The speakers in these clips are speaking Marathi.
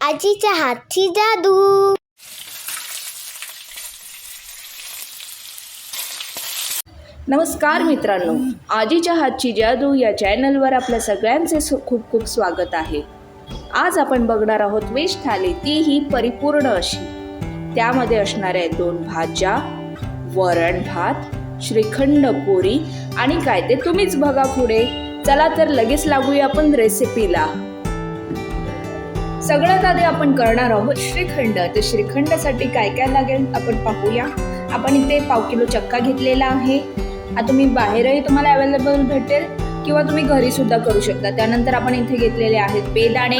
आजीच्या हातची जादू. नमस्कार मित्रांनो आजीच्या हातची जादू या चॅनलवर आपल्या सगळ्यांचे खूप खूप स्वागत आहे. आज आपण बघणार आहोत वेज थाली ती ही परिपूर्ण अशी. त्यामध्ये असणाऱ्या दोन भाज्या वरण भात श्रीखंड पोरी आणि काय ते तुम्हीच बघा पुढे. चला तर लगेच लागूया आपण रेसिपीला सगळ्यात आधी आपण करणार आहोत श्रीखंड. तर श्रीखंडासाठी काय काय लागेल आपण पाहूया. आपण इथे पाव किलो चक्का घेतलेला आहे. आता तुम्ही बाहेरही तुम्हाला अवेलेबल भेटेल किंवा तुम्ही घरी सुद्धा करू शकता. त्यानंतर आपण इथे घेतलेले आहेत बेदाणे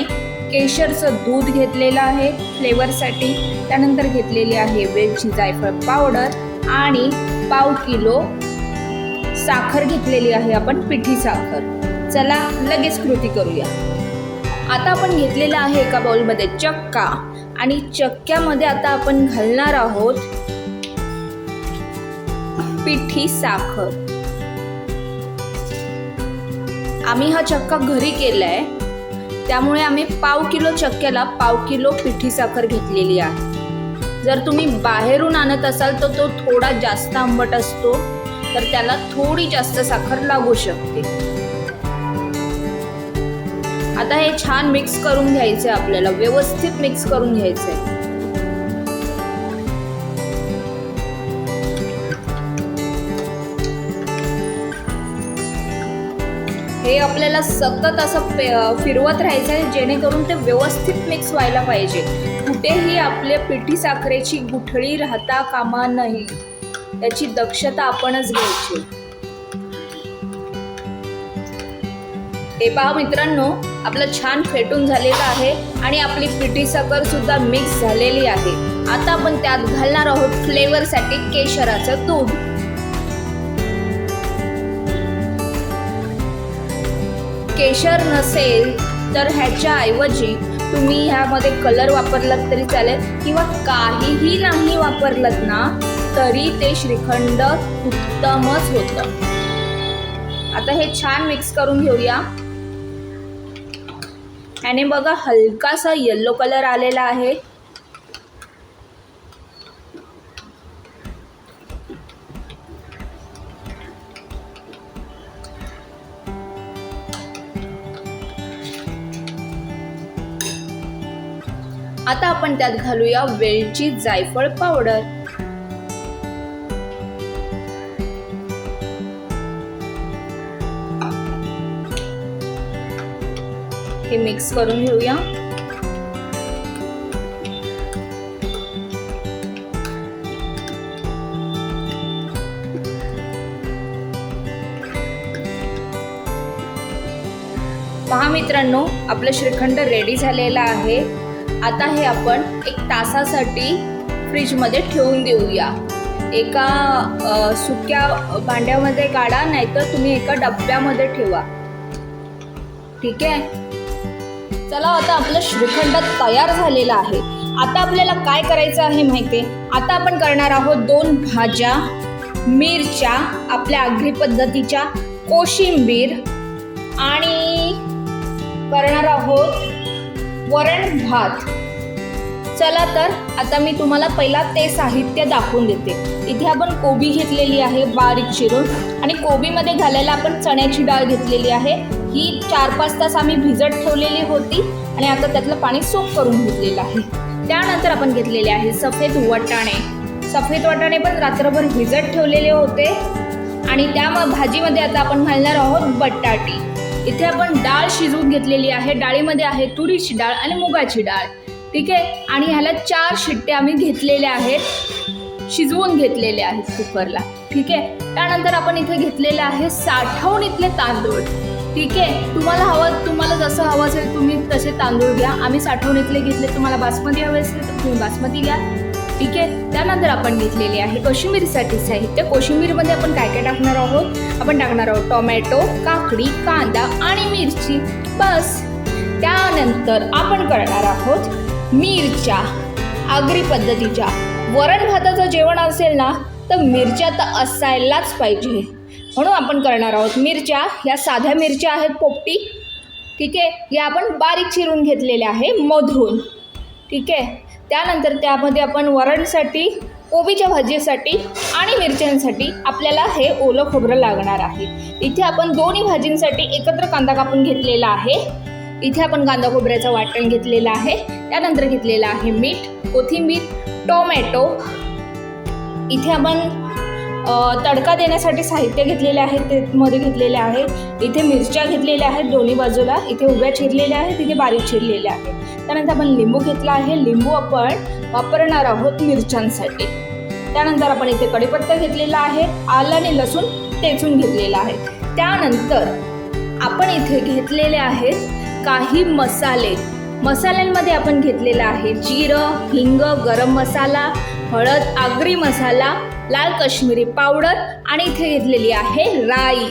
केशरचं दूध घेतलेलं आहे फ्लेवरसाठी त्यानंतर घेतलेली आहे वेलची जायफळ पावडर आणि पाव किलो साखर घेतलेली आहे आपण पिठी साखर. चला लगेच कृती करूया. आता आपण घेतलेला आहे एका बाउलमध्ये चक्का. आणि चक्क्यामध्ये आता आपण घालणार आहोत पिठी साखर. आम्ही हा चक्का घरी केलाय. त्यामुळे आम्ही पाव किलो चक्क्याला पाव किलो पिठी साखर घेतलेली आहे. जर तुम्ही बाहेरून आणत असाल तर तो थोडा जास्त आंबट असतो तर त्याला थोडी जास्त साखर लागू शकते. आता हे छान मिक्स करून घ्यायचं आहे आपल्याला व्यवस्थित मिक्स करून घ्यायचं. आहे हे आपल्याला सतत असं फिरवत राहायचं आहे जेणेकरून ते व्यवस्थित मिक्स व्हायला पाहिजे. कुठेही आपल्या पिठी साखरेची गुठळी राहता कामा नाही. याची दक्षता आपणच घ्यायची. हे पहा मित्रांनो आपलं छान फेटून झालेलं आहे आणि आपली पिठी साखर सुद्धा मिक्स झालेली आहे. आता आपण त्यात घालणार आहोत फ्लेवरसाठी केशराचं दूध केशर नसेल तर ह्याच्या ऐवजी तुम्ही ह्यामध्ये कलर वापरलात तरी चालेल किंवा काहीही नाही वापरलात ना तरी ते श्रीखंड उत्तमच होतं. आता हे छान मिक्स करून घेऊया. आणि बघा हलकासा येल्लो कलर आलेला आहे. आता आपण त्यात घालूया वेलची जायफळ पावडर. मिक्स करून घेऊया. पहा मित्रांनो आपलं श्रीखंड रेडी झालेलं आहे. आता हे आपण एक तासासाठी फ्रीजमध्ये ठेवून देऊया. एका सुक्या भांड्यामध्ये काढा नाहीतर तुम्ही एका डब्यामध्ये ठेवा. ठीक आहे? चला आता आपलं श्रीखंड तयार झालेलं आहे. आता आपल्याला काय करायचं आहे माहिती आहे आता आपण करणार आहोत दोन भाज्या मिरच्या आपल्या आगरी पद्धतीच्या कोशिंबीर आणि करणार आहोत वरण भात. चला तर आता मी तुम्हाला पहिला ते साहित्य दाखवून देते. इथे आपण कोबी घेतलेली आहे बारीक चिरून. आणि कोबीमध्ये घालायला आपण चण्याची डाळ घेतलेली आहे. ही चार पाच तास आम्ही भिजत ठेवलेली होती आणि आता त्यातलं पाणी सोप करून घेतलेलं आहे. त्यानंतर आपण घेतलेले आहे सफेद वाटाणे. सफेद वाटाणे पण रात्रभर भिजत ठेवलेले होते. आणि त्या मग भाजीमध्ये आता आपण घालणार आहोत बटाटी. इथे आपण डाळ शिजवून घेतलेली आहे. डाळीमध्ये आहे तुरीची डाळ आणि मुगाची डाळ. ठीक आहे? आणि ह्याला चार शिट्टे आम्ही घेतलेल्या आहेत. शिजवून घेतलेले आहेत कुकरला. ठीक आहे? त्यानंतर आपण इथे घेतलेले आहे साठवणीतले तांदूळ. ठीक आहे तुम्हाला हवं तुम्हाला जसं हवं असेल तुम्ही तसे तांदूळ घ्या. आम्ही साठवणीतले घेतले तुम्हाला बासमती हवे असेल तर तुम्ही बासमती घ्या. ठीक आहे त्यानंतर आपण घेतलेली आहे कोशिंबीरसाठी साहित्य. कोशिंबीरमध्ये आपण काय काय टाकणार आहोत? आपण टाकणार आहोत टोमॅटो काकडी कांदा आणि मिरची. बस. त्यानंतर आपण करणार आहोत मिरच्या. आगरी पद्धतीच्या. वरण भाताचं जेवण असेल ना तर मिरच्या तर असायलाच पाहिजे. म्हणून आपण करणार आहोत. मिरच्या ह्या साध्या मिरच्या आहेत पोपटी. ठीक आहे? या आपण बारीक चिरून घेतलेल्या आहे मधून. ठीक आहे? त्यानंतर त्यामध्ये आपण वरणसाठी कोबीच्या भाजीसाठी आणि मिरच्यांसाठी आपल्याला हे ओलं खोबरं लागणार आहे. इथे आपण दोन्ही भाजींसाठी एकत्र कांदा कापून घेतलेला आहे. इथे आपण कांदा खोबऱ्याचं वाटण घेतलेलं आहे. त्यानंतर घेतलेलं आहे मीठ कोथिंबीर टोमॅटो. इथे आपण तडका देण्यासाठी साहित्य घेतलेले आहे ते मध्ये घेतलेले आहे इथे मिरच्या घेतलेल्या आहेत दोन्ही बाजूला. इथे उभ्या चिरलेल्या आहेत तिथे बारीक चिरलेल्या आहेत. त्यानंतर आपण लिंबू घेतला आहे. लिंबू आपण वापरणार आहोत मिरच्यांसाठी. त्यानंतर आपण इथे कढीपत्ता घेतलेला आहे. आलं आणि लसूण टेचून घेतलेला आहे. त्यानंतर आपण इथे घेतलेले आहेत काही मसाले. मसाल्यांमध्ये आपण घेतलेला आहे जिरं हिंग गरम मसाला हळद आगरी मसाला लाल काश्मीरी पावडर आणि इथे घेतलेली आहे राई.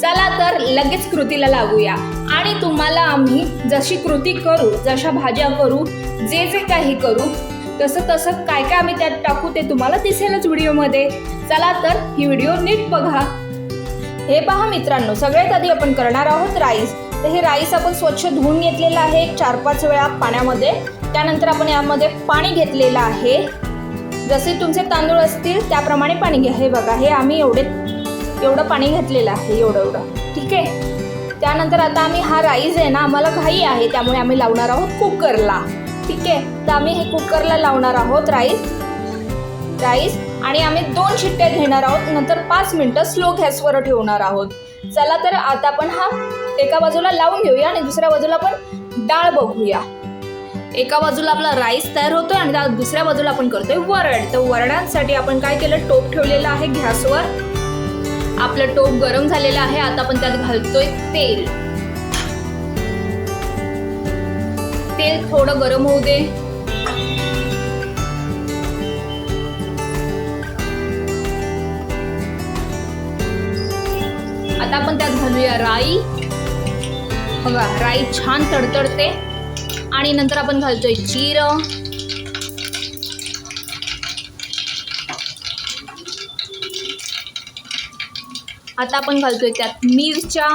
चला तर लगेच कृतीला लागूया. आणि तुम्हाला आम्ही जशी कृती करू जशा भाज्या करू जे जे काही करू तसं तसं काय काय आम्ही त्यात टाकू ते तुम्हाला दिसेलच व्हिडिओमध्ये. चला तर ही व्हिडिओ नीट बघा. हे पहा मित्रांनो सगळ्यात आधी आपण करणार आहोत राईस. तर हे राईस आपण स्वच्छ धुवून घेतलेलं आहे चार पाच वेळा पाण्यामध्ये. त्यानंतर आपण यामध्ये पाणी घेतलेलं आहे. जसे तुमचे तांदूळ असतील त्याप्रमाणे पाणी घ्या. हे बघा हे आम्ही एवढे एवढं पाणी घातलेलं आहे एवढं एवढं. ठीक आहे? त्यानंतर आता आम्ही हा राईस आहे ना आम्हाला घाई आहे त्यामुळे आम्ही लावणार आहोत कुकरला. ठीक आहे? तर आम्ही हे कुकरला लावणार आहोत राईस. राईस. आणि आम्ही दोन शिट्ट्या घेणार आहोत नंतर पाच मिनटं स्लो गॅसवर ठेवणार आहोत. चला तर आता आपण हा एका बाजूला लावून घेऊया आणि दुसऱ्या बाजूला पण डाळ बघूया. एका बाजूला आपला राईस तयार होतोय आणि त्या दुसऱ्या बाजूला आपण करतोय वरण. तर वरणांसाठी आपण काय केलं? टोप ठेवलेलं आहे गॅसवर. आपलं टोप गरम झालेलं आहे. आता आपण त्यात घालतोय तेल. तेल थोडं गरम होऊ दे. आता आपण त्यात घालूया राई. बघा राई छान तडतडते. आणि नंतर आपण घालतोय जिरं. आता आपण घालतोय त्यात मिरच्या.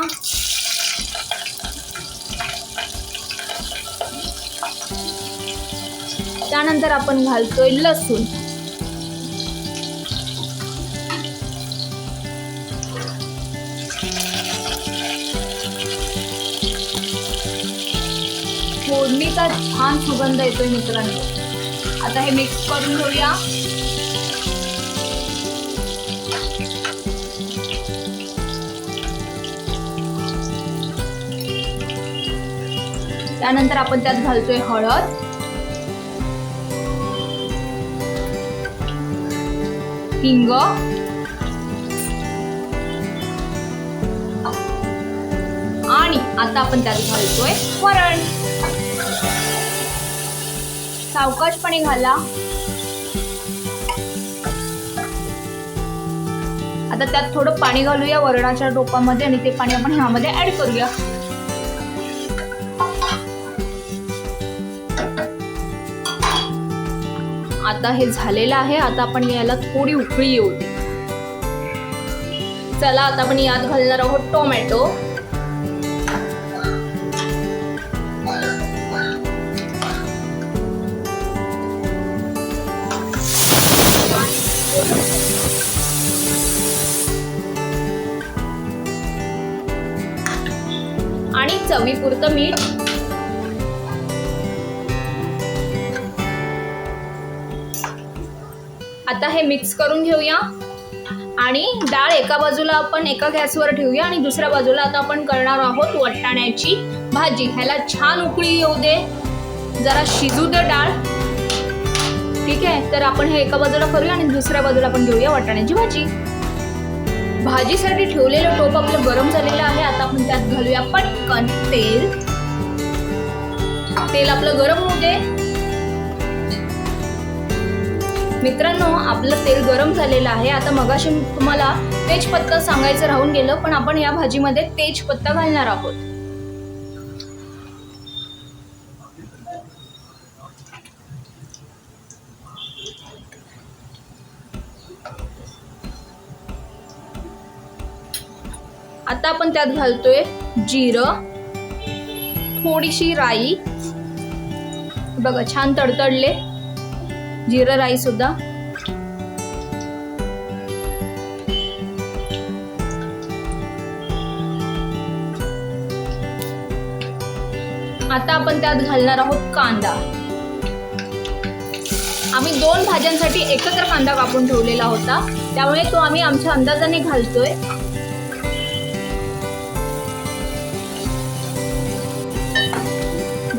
त्यानंतर आपण घालतोय लसूण. फोडणीचा छान सुगंध येतोय मित्रांनो. आता हे मिक्स करून घेऊया. त्यानंतर आपण त्यात घालतोय हळद. हिंग. आणि आता आपण त्यात घालतोय वरण. सावकाशपणे घाला. आता त्यात थोडं पाणी घालूया वरणाच्या टोपामध्ये आणि ते पाणी आपण ह्यामध्ये ऍड करूया. आता हे झालेलं आहे. आता आपण याला थोडी उकळी येऊ दे चला आता आपण यात घालणार आहोत टोमॅटो. आणि मीठ. आता हे मिक्स करून घेऊया. आणि डाळ एका बाजूला आपण एका गॅसवर ठेवूया आणि दुसऱ्या बाजूला आता आपण करणार आहोत वाटाण्याची भाजी. ह्याला छान उकळी येऊ दे. जरा शिजू दे डाळ. ठीक आहे? तर आपण हे एका बाजूला करूया आणि दुसऱ्या बाजूला आपण घेऊया वाटाण्याची भाजी. भाजीसाठी ठेवलेलं टोप आपलं गरम झालेलं आहे आता आपण त्यात घालूया पटकन तेल. तेल आपलं गरम होऊ दे. मित्रांनो आपलं तेल गरम झालेलं आहे. आता मगाशी तुम्हाला तेजपत्ता सांगायचं राहून गेलं पण आपण या भाजीमध्ये तेजपत्ता घालणार आहोत. आता आपण त्यात घालतोय जिरं थोडीशी राई. बघा छान तडतडले. जिरं राई सुद्धा. आता आपण त्यात घालणार आहोत कांदा. आम्ही दोन भाज्यांसाठी एकत्र कांदा कापून ठेवलेला होता. त्यामुळे तो आम्ही आमच्या अंदाजाने घालतोय.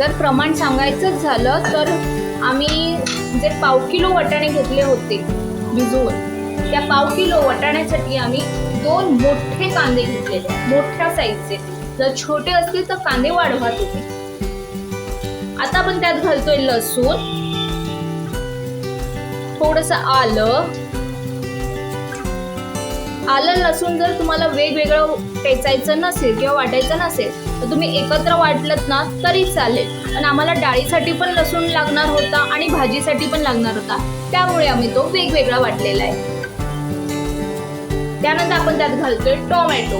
जर प्रमाण सांगायचंच झालं तर आम्ही जे पाव किलो वाटाणे घेतले होते भिजवून त्या पाव किलो वाटाण्यासाठी आम्ही दोन मोठे कांदे घेतलेले मोठ्या साईजचे. जर छोटे असतील तर कांदे वाढवत होते. आता आपण त्यात घालतोय लसूण थोडस आलं. आलं लसूण जर तुम्हाला वेगवेगळं पेचायचं नसेल किंवा वाटायचं नसेल तर तुम्ही एकत्र वाटलत ना तरी चालेल. पण आम्हाला डाळीसाठी पण लसूण लागणार होता आणि भाजीसाठी पण लागणार होता. त्यामुळे आम्ही तो वेगवेगळा वाटलेला आहे. त्यानंतर आपण त्यात घालतोय टोमॅटो.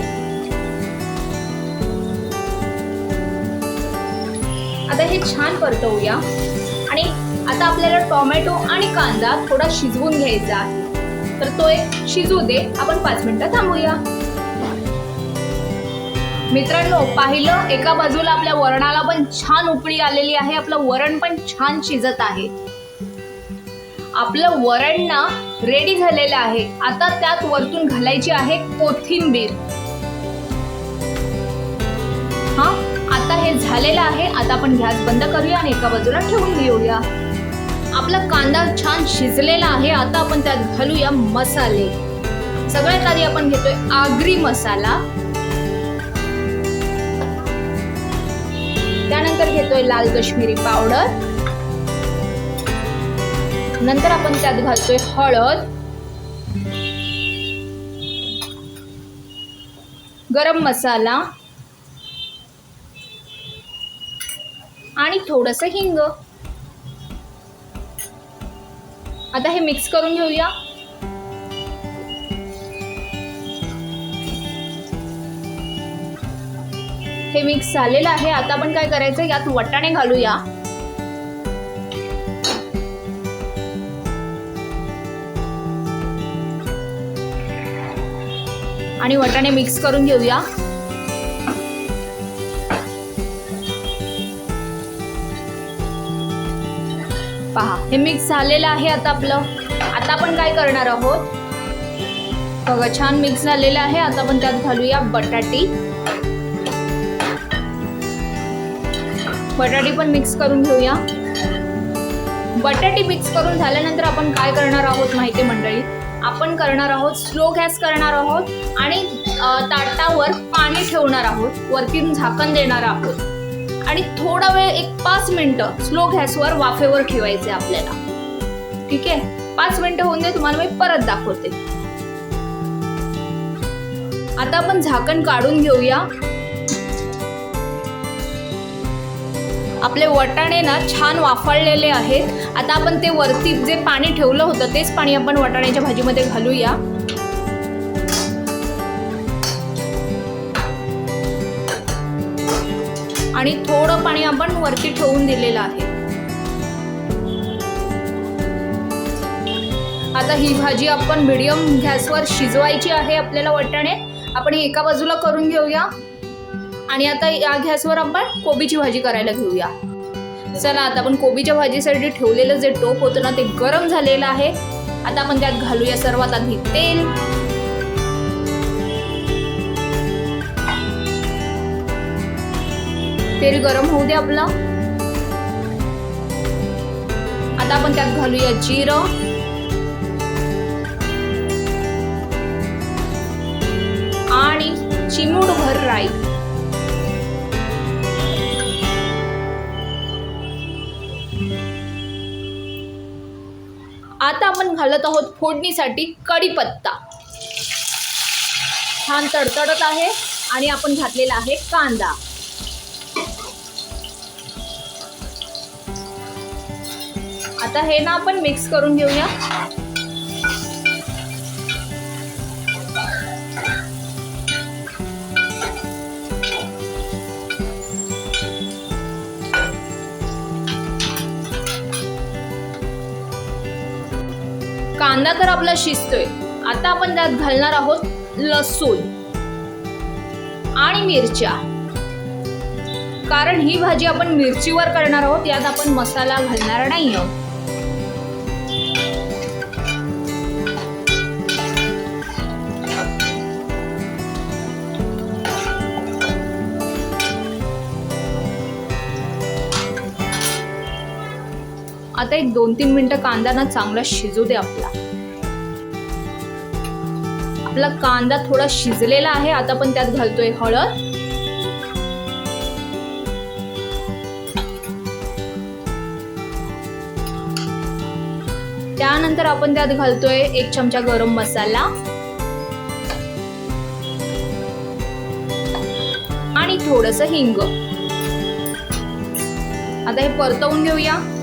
आता हे छान परतवूया. आणि आता आपल्याला टोमॅटो आणि कांदा थोडा शिजवून घ्यायचा आहे. तर तो एक शिजू दे. आपण पाच मिनिटं थांबूया. मित्रांनो पाहिलं एका बाजूला आपल्या वरणाला पण छान उपळी आलेली आहे. आपलं वरण पण छान शिजत आहे. आपलं वरण ना रेडी झालेलं आहे. आता त्यात वरतून घालायची आहे कोथिंबीर. हा आता हे झालेलं आहे. आता आपण गॅस बंद करूया आणि एका बाजूला ठेवून घेऊया. आपला कांदा छान शिजलेला आहे. आता आपण त्यात घालूया मसाले. सगळ्यात आधी आपण घेतोय आगरी मसाला. घेतोय लाल कश्मीरी पावडर. नंतर आपण त्यात घालतोय हळद. गरम मसाला. आणि थोडस हिंग. आता हे मिक्स करून घेऊया. हे मिक्स झालेलं आहे. आता आपण काय करायचं यात वटाणे घालूया. आणि वटाणे मिक्स करून घेऊया. पहा हे मिक्स झालेलं आहे आता आपलं. आता आपण काय करणार आहोत? बघा छान मिक्स झालेलं आहे. आता आपण त्यात घालूया बटाटी. बटाटे पण मिक्स करून घेऊया. बटाटे मिक्स करून झाल्यानंतर आपण काय करणार आहोत माहिती मंडळी? आपण करणार आहोत स्लो गॅस करणार आहोत आणि ताटावर पाणी ठेवणार आहोत. वरती झाकण देणार आहोत. आणि थोडा वेळ एक पाच मिनटं स्लो गॅसवर वाफेवर ठेवायचे आपल्याला. ठीक आहे? पाच मिनिटं होऊन दे तुम्हाला मी परत दाखवते. आता आपण झाकण काढून घेऊया. आपले वटाणे ना छान वाफळलेले आहेत. आता आपण ते वरती जे पाणी ठेवलं होतं तेच पाणी आपण वटाण्याच्या भाजीमध्ये घालूया. आणि थोडं पाणी आपण वरती ठेवून दिलेलं आहे. आता ही भाजी आपण मिडियम गॅसवर शिजवायची आहे आपल्याला वटाणे. आपण एका बाजूला करून घेऊया. आणि आता या गॅसवर आपण कोबीची भाजी करायला घेऊया. चला आता आपण कोबीच्या भाजीसाठी ठेवलेलं जे टोप होतं ना ते गरम झालेलं आहे. आता आपण त्यात घालूया सर्वात आधी तेल. तेल गरम होऊ दे आपलं. आता आपण त्यात घालूया जिरं. आणि चिमूटभर राई. आता आपण घालत आहोत फोडणीसाठी कढीपत्ता. छान तडतडत आहे आणि आपण घातलेला आहे कांदा. आता हे ना आपण मिक्स करून घेऊया. कांदा तर आपला शिजतोय. आता आपण त्यात घालणार आहोत लसूण आणि मिरच्या. कारण ही भाजी आपण मिरचीवर करणार आहोत यात आपण मसाला घालणार नाही आहोत आता एक दोन तीन मिनटं कांदा ना चांगला शिजू दे आपला. आपला कांदा थोडा शिजलेला आहे आता पण त्यात घालतोय हळद. त्यानंतर आपण त्यात घालतोय एक चमचा गरम मसाला. आणि थोडस हिंग. आता हे परतवून घेऊया.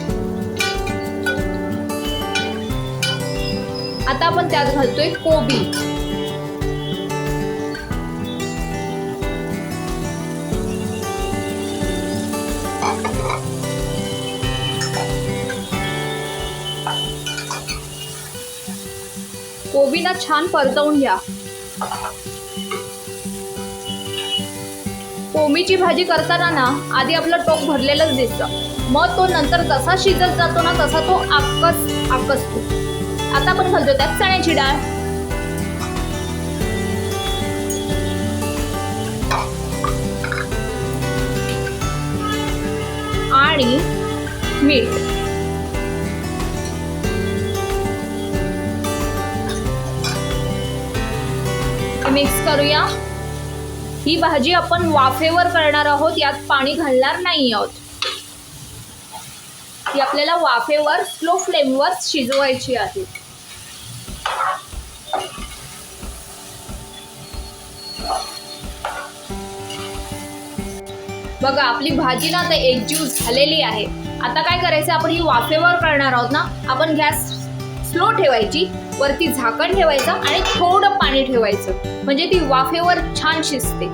आता आपण त्यात घालतोय कोबी. कोबीला छान परतवून घ्या. कोबीची भाजी करताना ना आधी आपलं टोक भरलेलंच दिसतं. मग तो नंतर जसा शिजत जातो ना तसा तो आकस आकसतो आता आपण घालतो त्यात चण्याची डाळ. आणि मीठ. मिक्स करूया. ही भाजी आपण वाफेवर करणार आहोत यात पाणी घालणार नाही आहोत. ती आपल्याला वाफेवर स्लो फ्लेमवर शिजवायची आहे. बघा आपली भाजी ना आता एकजीव झालेली आहे. आता काय करायचं आपण ही वाफेवर करणार आहोत ना आपण गॅस स्लो ठेवायची वरती झाकण ठेवायचं आणि थोडं पाणी ठेवायचं. म्हणजे ती वाफेवर छान शिजते.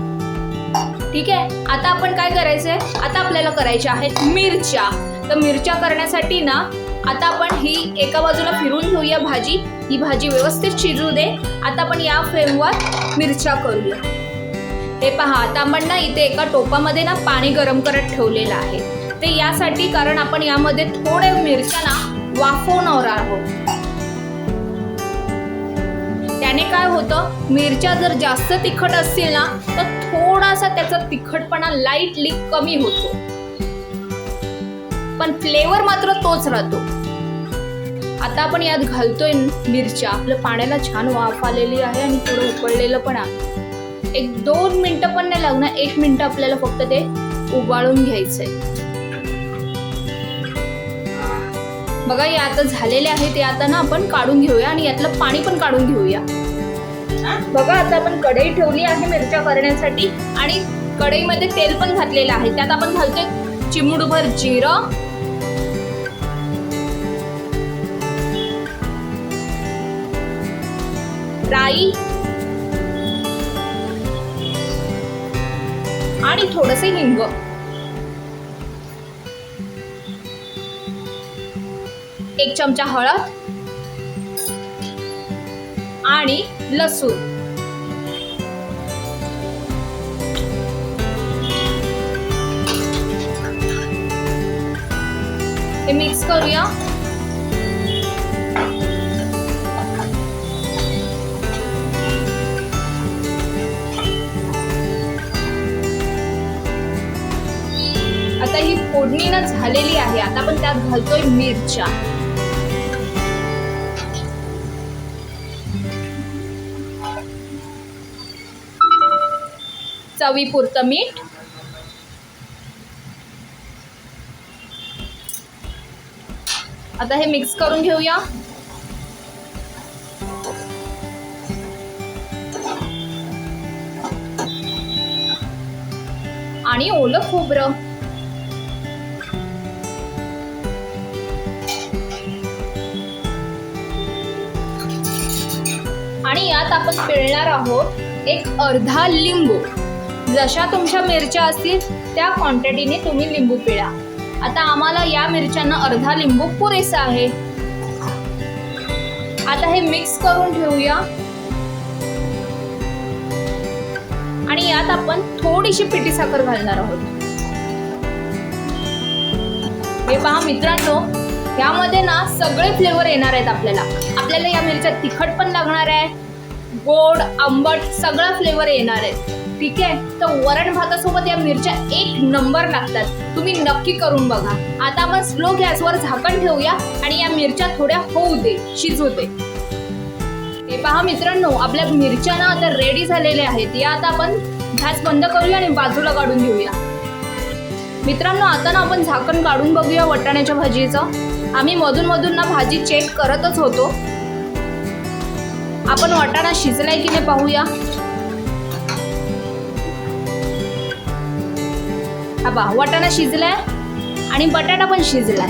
ठीक आहे? आता आपण काय करायचंय? आता आपल्याला करायच्या आहेत मिरच्या. तर मिरच्या करण्यासाठी ना आता आपण ही एका बाजूला फिरून घेऊया भाजी. ही भाजी व्यवस्थित शिजू दे. आता आपण या फ्लेमवर मिरच्या करूया. हे पहा आता इथे एका टोपामध्ये ना पाणी गरम करत ठेवलेलं आहे. ते यासाठी कारण आपण यामध्ये थोड्या मिरच्या ना वाफवणार आहोत. त्याने काय होतं मिरच्या जर जास्त तिखट असतील ना तर थोडासा त्याचा तिखटपणा लाईटली कमी होतो. पण फ्लेवर मात्र तोच राहतो. आता आपण यात घालतोय मिरच्या. आपल्या पाण्याला छान वाफ आलेली आहे आणि थोडं उकळलेलं पण आहे. एक दोन मिनटं पण नाही लागणार एक मिनटं आपल्याला फक्त ते उबाळून घ्यायचंय. बघा या आता झालेले आहे ते आता ना आपण काढून घेऊया आणि यातलं पाणी पण काढून घेऊया. बघा आता आपण कढई ठेवली आहे मिरच्या करण्यासाठी आणि कढईमध्ये तेल पण घातलेलं आहे. त्यात आपण घालतोय चिमुडभर जिरं. राई. आणि थोडसे हिंग. एक चमचा हळद आणि लसूण. हे मिक्स करूया. आता फोडणी ना झालेली आहे. आता आपण त्यात घालतोय मिरच्या. चवीपुरतं मीठ. आता हे मिक्स करून घेऊया. आणि ओलं खोबरं. आणि यात आपण पिळणार आहोत एक अर्धा लिंबू. जशा तुमच्या मिरच्या असतील त्या क्वांटिटीने तुम्ही लिंबू पिळा. आता आम्हाला या मिरच्यांना अर्धा लिंबू पुरेसा आहे. आता हे मिक्स करून ठेवूया आणि यात आपण थोडीशी पिठी साखर घालणार आहोत. हे पहा मित्रांनो यामध्ये ना सगळे फ्लेवर येणार आहेत आपल्याला. आपल्याला या मिरच्या तिखट पण लागणार आहे. गोड आंबट सगळा फ्लेवर येणार आहे. ठीक आहे? तर वरण भातासोबत या मिरच्या एक नंबर लागतात. तुम्ही नक्की करून बघा. आता आपण स्लो गॅसवर झाकण ठेवूया आणि या मिरच्या थोड्या होऊ दे शिजू दे. हे पहा मित्रांनो आपल्या मिरच्या ना आता रेडी झालेल्या आहेत. या आता आपण गॅस बंद करूया आणि बाजूला काढून घेऊया. मित्रांनो आता ना आपण झाकण काढून बघूया वाटाण्याच्या भाजीचं. आम्ही मधूनमधून ना भाजी चेक करतच होतो. आपण वाटाणा शिजलाय की नाही पाहूया. हा पहा वाटाणा शिजलाय आणि बटाटा पण शिजलाय.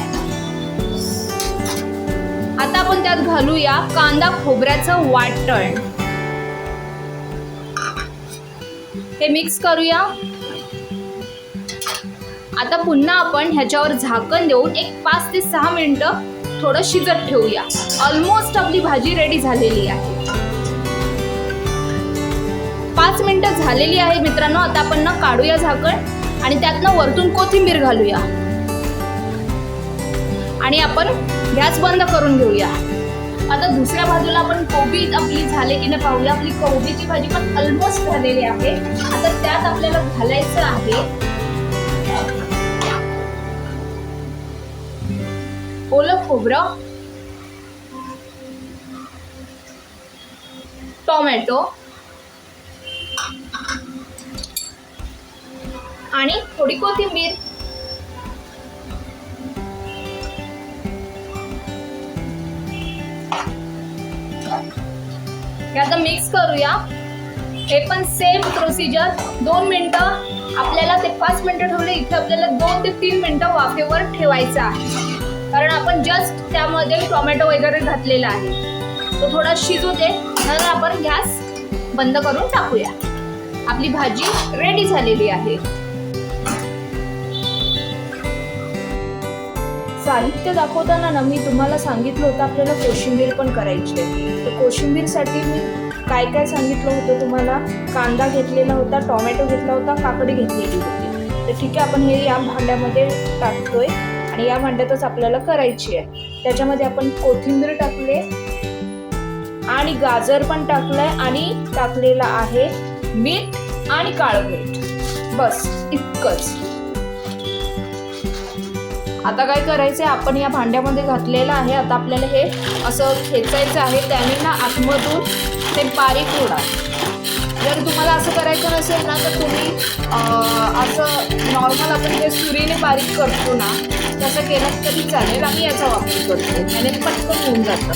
आता आपण त्यात घालूया कांदा खोबऱ्याचं वाटण. हे मिक्स करूया. आता पुन्हा आपण ह्याच्यावर झाकण देऊन एक पाच ते सहा मिनिटं थोडं शिजत ठेवूया. ऑलमोस्ट आपली भाजी रेडी झालेली आहे. पाच मिनिटं झालेली आहे मित्रांनो आता आपण ना काढूया झाकण आणि त्यातनं वरतून कोथिंबीर घालूया. आणि आपण गॅस बंद करून घेऊया. आता दुसऱ्या बाजूला आपण कोबी आपली झाले की नाही पाहूया. आपली कोबीची भाजी पण ऑलमोस्ट झालेली आहे. आता त्यात आपल्याला घालायचं आहे ओलं खोबरं टोमॅटो आणि थोडी कोथिंबीर. हे आता मिक्स करूया. हे पण सेम प्रोसिजर दोन मिनटं आपल्याला ते पाच मिनटं ठेवले. इथे आपल्याला दोन ते तीन मिनटं वाफेवर ठेवायचं आहे. कारण आपण जस्ट त्यामध्ये टोमॅटो वगैरे घातलेला आहे. तो थोडा शिजू दे नंतर आपण गॅस बंद करून टाकूया. आपली भाजी रेडी झालेली आहे. साहित्य दाखवताना ना मी तुम्हाला सांगितलं होतं आपल्याला कोशिंबीर पण करायची आहे. तर कोशिंबीरसाठी मी काय काय सांगितलं होतं तुम्हाला? कांदा घेतलेला होता टोमॅटो घेतला होता काकडी घेतलेली होती. तर ठीक आहे आपण हे या भांड्यामध्ये टाकतोय. आणि या भांड्यातच आपल्याला करायची आहे. त्याच्यामध्ये आपण कोथिंबीर टाकले आणि गाजर पण टाकलंय आणि टाकलेलं आहे मीठ आणि काळं मीठ. बस इतकंच. आता काय करायचंय? आपण या भांड्यामध्ये घातलेलं आहे. आता आपल्याला हे असं खेचायचं आहे. त्याने ना आतमधून ते बारीक होणार. जर तुम्हाला असं करायचं नसेल ना तर तुम्ही असं नॉर्मल आपण जे सुरीने बारीक करतो ना तसं केलं तरी चालेल. आम्ही याचा वापर करतो. त्याने पटकन होऊन जातं.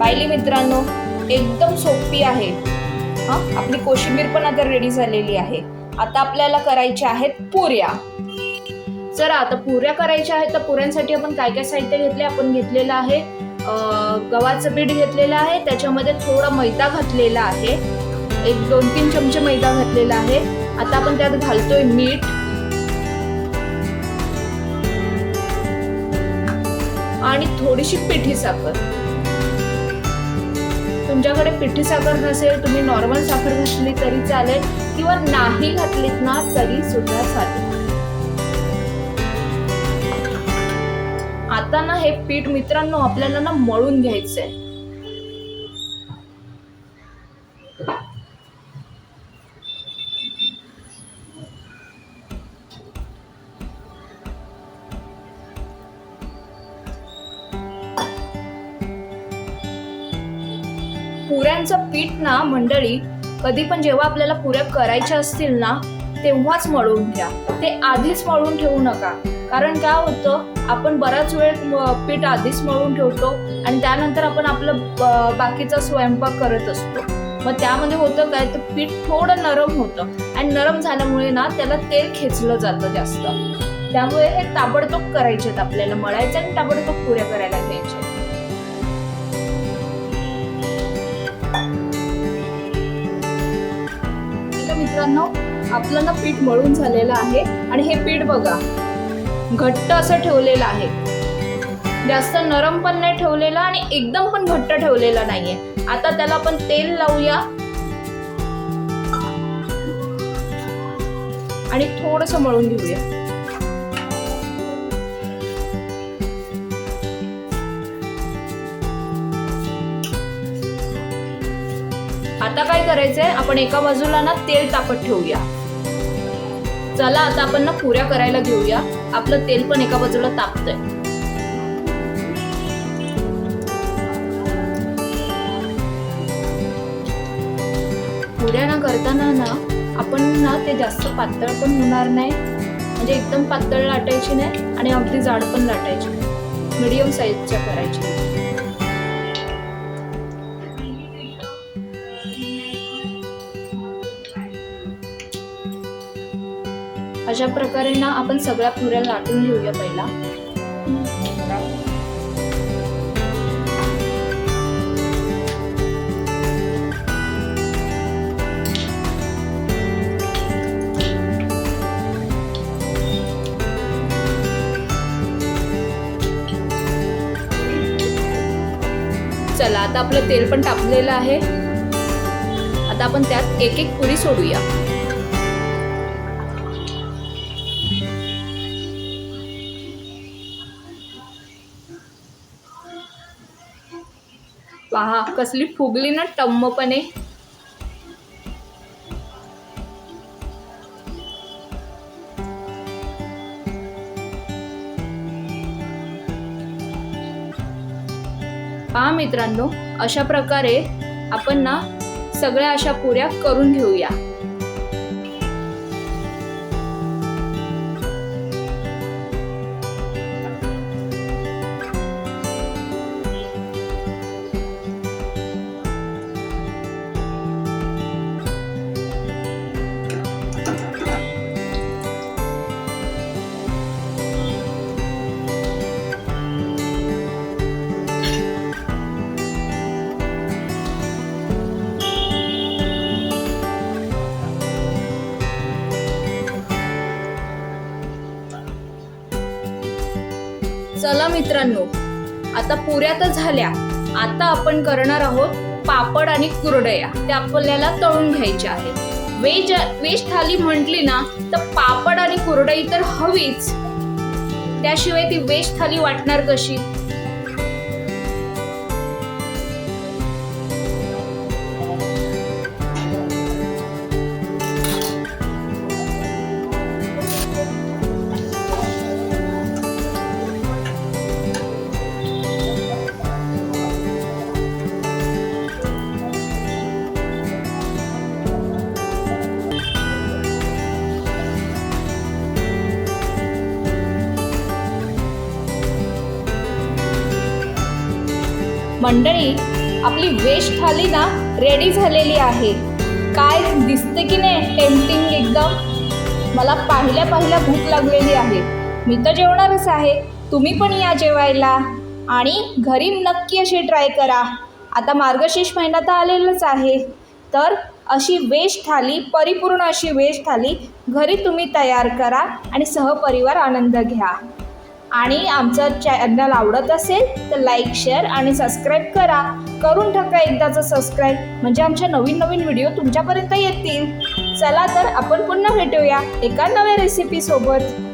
पाहिली मित्रांनो एकदम सोपी आहे. हा आपली कोशिंबीर पण आता रेडी झालेली आहे. आता आपल्याला करायच्या आहेत पुऱ्या. जर आता पुऱ्या करायच्या आहेत तर पुऱ्यांसाठी आपण काय काय साहित्य घेतले? आपण घेतलेलं आहे गव्हाचं पीठ घेतलेलं आहे त्याच्यामध्ये थोडा मैदा घातलेला आहे. एक दोन तीन चमचे मैदा घातलेला आहे. आता आपण त्यात घालतोय मीठ. आणि थोडीशी पिठी साखर. तुमच्याकडे पिठी साखर नसेल तुम्ही नॉर्मल साखर घातली तरी चालेल किंवा नाही घातलीत ना तरी सुद्धा चालेल. पीठ मित्रांनो आपल्याला ना मळून घ्यायचंय. पुऱ्यांचं पीठ ना मंडळी कधी पण जेव्हा आपल्याला पुऱ्या करायच्या असतील ना तेव्हाच मळून घ्या. ते आधीच मळून ठेवू नका. कारण काय होतं? आपण बराच वेळ पीठ आधीच मळून ठेवतो आणि त्यानंतर आपण आपलं बाकीचा स्वयंपाक करत असतो. मग त्यामध्ये होतं काय तर पीठ थोडं नरम होतं आणि नरम झाल्यामुळे ना त्याला तेल खेचलं जातं जास्त. त्यामुळे हे ताबडतोब करायचे आपल्याला मळायचे आणि ताबडतोब पुऱ्या करायला घ्यायचे मित्रांनो आपलं ना पीठ मळून झालेलं आहे आणि हे पीठ बघा. घट्ट असं ठेवलेलं आहे. जास्त नरम पण नाही ठेवलेला आणि एकदम पण घट्ट ठेवलेला नाहीये. आता त्याला आपण तेल लावूया. आणि थोडस मळून घेऊया. आता काय करायचंय? आपण एका बाजूला ना तेल तापत ठेवूया. चला आता आपण ना पुऱ्या करायला घेऊया. आपलं तेल पण एका बाजूला तापतंय. पुऱ्या ना करताना ना आपण ना ते जास्त पातळ पण होणार नाही. म्हणजे एकदम पातळ लाटायची नाही आणि अगदी जाड पण लाटायची नाही. मिडियम साईजच्या करायची. अशा प्रकारे ना आपण सगळ्या पुऱ्या लाटून घेऊया पहिला. चला आता आपलं तेल पण तापलेलं आहे. आता आपण त्यात एक एक पुरी सोडूया. पहा कसली फुगली ना टम्मपणे. पहा मित्रांनो अशा प्रकारे आपण ना सगळ्या अशा पुऱ्या करून घेऊया. चला मित्रांनो आता पुऱ्या तर झाल्या. आता आपण करणार आहोत पापड आणि कुरडया. त्या आपल्याला तळून घ्यायच्या आहेत. वेज वेज थाली म्हटली ना तर पापड आणि कुरडई तर हवीच. त्याशिवाय ती वेज थाली वाटणार कशी? मंडळी आपली वेश थाली ना रेडी झालेली आहे. काय दिसते की नाही टेम्पटिंग एकदम? मला पाहिल्या पाहिल्या भूक लागलेली आहे. मी तर जेवणारच आहे. तुम्ही पण या जेवायला. आणि घरी नक्की अशी ट्राय करा. आता मार्गशीर्ष महिना तर आलेलाच आहे. तर अशी वेश थाली परिपूर्ण अशी वेश थाली घरी तुम्ही तयार करा आणि सहपरिवार आनंद घ्या. आणि आमचं चॅनल आवडत असेल तर लाईक शेअर आणि सबस्क्राईब करा. करून ठका एकदाचं सबस्क्राईब म्हणजे आमच्या नवीन नवीन व्हिडिओ तुमच्यापर्यंत येतील. चला तर आपण पुन्हा भेटूया एका नव्या रेसिपीसोबत